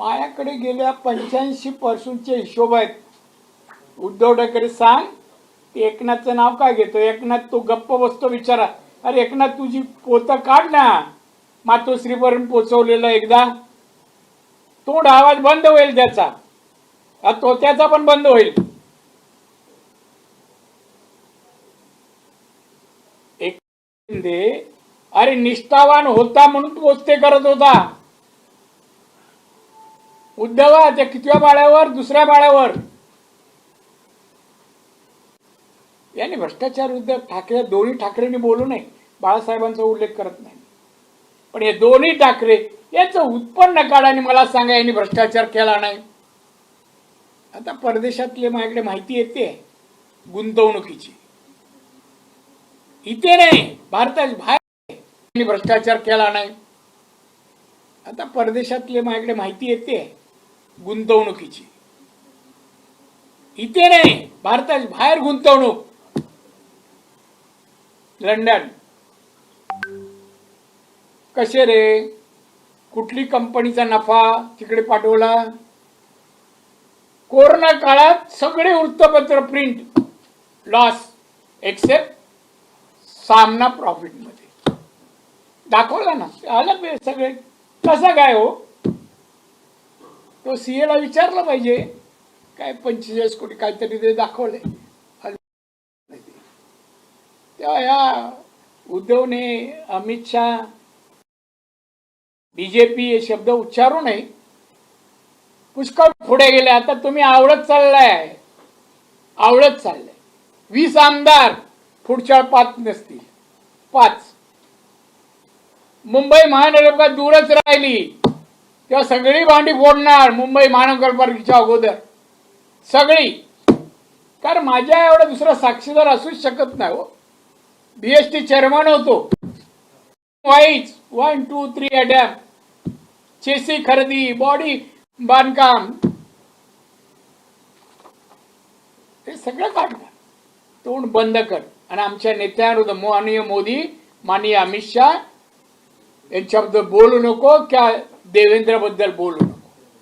माझ्याकडे गेल्या पंच्याऐंशी पर्सेंटचे हिशोब आहेत. उद्धव ठाकरे सांग ते एकनाथचं नाव काय घेतो एकनाथ तो गप्प बसतो विचारा. अरे एकनाथ तुझी पोतं काढ ना. मातोश्रीपर्यंत पोचवलेलं एकदा. तोड आवाज बंद होईल त्याचा. तो त्याचा पण बंद होईल. एक अरे निष्ठावान होता म्हणून पोचते करत होता. उद्धवा त्या कितव्या बाळ्यावर दुसऱ्या बाळ्यावर याने भ्रष्टाचार उद्धव ठाकरे दोन्ही ठाकरेंनी बोलू नये. बाळासाहेबांचा उल्लेख करत नाही. पण हे दोन्ही ठाकरे याचं उत्पन्न काढाने मला सांगा यांनी भ्रष्टाचार केला नाही. आता परदेशातले माझ्याकडे माहिती येते गुंतवणुकीची. इथे नाही भारताच्या बाहेर यांनी भ्रष्टाचार केला नाही. आता परदेशातले माझ्याकडे माहिती येते गुंतवणुकीची. इथे नाही भारताच्या बाहेर गुंतवणूक. लंडन. कसे रे? कुठली कंपनीचा नफा तिकडे पाठवला? कोरोना काळात सगळे वृत्तपत्र प्रिंट लॉस एक्सेप्ट सामना प्रॉफिटमध्ये. दाखवला ना आलं सगळे. कसं काय हो? तो सी एला विचारलं पाहिजे. काय पंचेचाळीस कोटी काहीतरी ते दाखवले. तेव्हा या उद्धवने अमित शहा बीजेपी हे शब्द उच्चारू नये. पुष्कळ पुढे गेले. आता तुम्ही आवडत चाललाय. आवडत चाललंय. वीस आमदार पुढच्या पाच नसतील. पाच. मुंबई महानगरपालिका दूरच राहिली. त्या सगळी भांडी फोडणार मुंबई महानगरपालिकेच्या अगोदर. सगळी. कारण माझ्या एवढा दुसरा साक्षीदार असूच शकत नाही हो. बीएसटी चेअरमन होतो. Wise one two three attack chassis खरेदी बॉडी बांधकाम. हे सगळं काढणार तोंड बंद कर. आणि आमच्या नेत्यांविरुद्ध माननीय मोदी माननीय अमित शहा यांच्याबद्दल बोलू नको. क्या देवेंद्रबद्दल बोलू नको